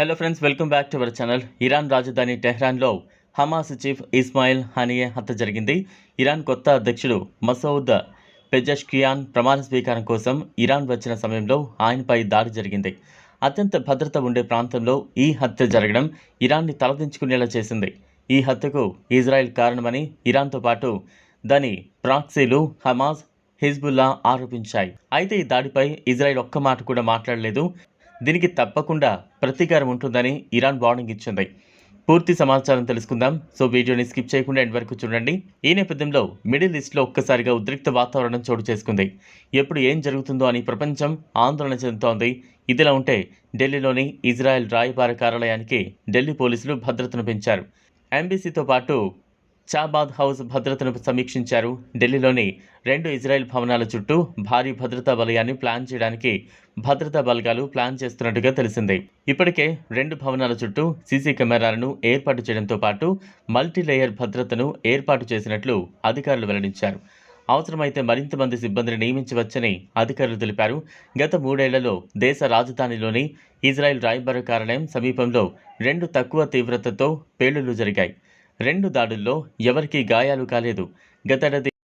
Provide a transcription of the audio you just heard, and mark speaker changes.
Speaker 1: Hello friends welcome back to our channel Iran రాజధాని టెహ్రాన్లో Hamas chief Ismail Haniyeh హత్య జరిగింది. ఇరాన్ కొత్త అధ్యక్షుడు మసౌద్ పెజష్కియాన్ ప్రమాణ స్వీకారం కోసం ఇరాన్ వచ్చిన సమయంలో ఆయనపై దాడి జరిగింది. అత్యంత భద్రత ఉండే ప్రాంతంలో ఈ హత్య జరగడం ఇరాన్ని తలదించుకునేలా చేసింది. ఈ హత్యకు ఇజ్రాయెల్ కారణమని ఇరాన్తో పాటు దాని ప్రాక్సీలు హమాస్ హిజ్బుల్లా ఆరోపించాయి. అయితే ఈ దాడిపై ఇజ్రాయెల్ ఒక్క మాట కూడా మాట్లాడలేదు. దీనికి తప్పకుండా ప్రతీకారం ఉంటుందని ఇరాన్ వార్నింగ్ ఇచ్చింది. పూర్తి సమాచారం తెలుసుకుందాం. సో వీడియోని స్కిప్ చేయకుండా ఎండ్ వరకు చూడండి. ఈ నేపథ్యంలో మిడిల్ ఈస్ట్లో ఒక్కసారిగా ఉద్రిక్త వాతావరణం చోటు చేసుకుంది. ఎప్పుడు ఏం జరుగుతుందో అని ప్రపంచం ఆందోళన చెందుతోంది. ఇదిలా ఉంటే ఢిల్లీలోని ఇజ్రాయెల్ రాయబార కార్యాలయానికి ఢిల్లీ పోలీసులు భద్రతను పెంచారు. ఎంబీసీతో పాటు చాబాద్ హౌస్ భద్రతను సమీక్షించారు. ఢిల్లీలోని రెండు ఇజ్రాయెల్ భవనాల చుట్టూ భారీ భద్రతా వలయాన్ని ప్లాన్ చేయడానికి భద్రతా బలగాలు ప్లాన్ చేస్తున్నట్టుగా తెలిసింది. ఇప్పటికే రెండు భవనాల చుట్టూ సీసీ కెమెరాలను ఏర్పాటు చేయడంతో పాటు మల్టీ లేయర్ భద్రతను ఏర్పాటు చేసినట్లు అధికారులు వెల్లడించారు. అవసరమైతే మరింత మంది సిబ్బందిని నియమించవచ్చని అధికారులు తెలిపారు. గత మూడేళ్ళలో దేశ రాజధానిలోని ఇజ్రాయెల్ రాయబార కార్యాలయం సమీపంలో రెండు తక్కువ తీవ్రతతో పేలుళ్ళు జరిగాయి. రెండు దాడుల్లో ఎవరికీ గాయాలు కాలేదు. గతేడాది